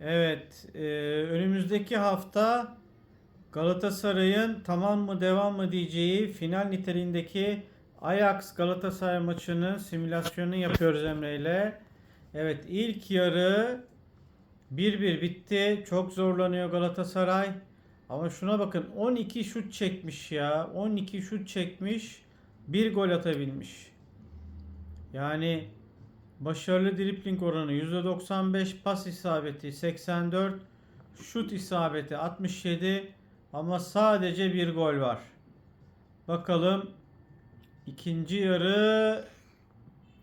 Evet, e, önümüzdeki hafta Galatasaray'ın tamam mı devam mı diyeceği final niteliğindeki Ajax Galatasaray maçının simülasyonunu yapıyoruz Emre ile. Evet, ilk yarı 1-1 bitti. Çok zorlanıyor Galatasaray. Ama şuna bakın 12 şut çekmiş ya. 12 şut çekmiş. Bir gol atabilmiş. Yani Başarılı dribling oranı %95, pas isabeti 84, şut isabeti 67 ama sadece bir gol var. Bakalım ikinci yarı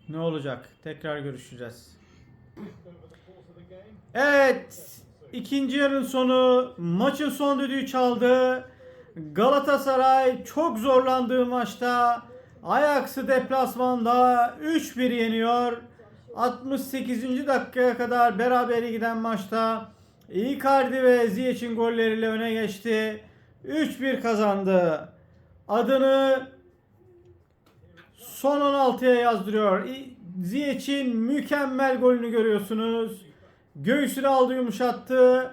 ne olacak? Tekrar görüşeceğiz. Evet, ikinci yarının sonu maçın son düdüğü çaldı. Galatasaray çok zorlandığı maçta Ajax'ı deplasmanda 3-1 yeniyor. 68. dakikaya kadar berabere giden maçta Icardi ve Ziyech'in golleriyle öne geçti. 3-1 kazandı. Adını son 16'ya yazdırıyor. Ziyech'in mükemmel golünü görüyorsunuz. Göğsünü aldı yumuşattı.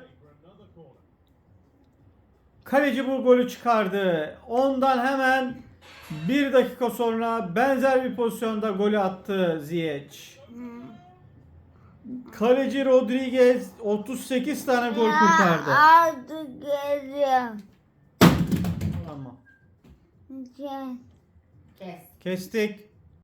Kaleci bu golü çıkardı. Ondan hemen bir dakika sonra benzer bir pozisyonda golü attı Ziyech. Kaleci Rodriguez 38 tane gol kurtardı. Artık geliyorum. Tamam. Kes. Kestik.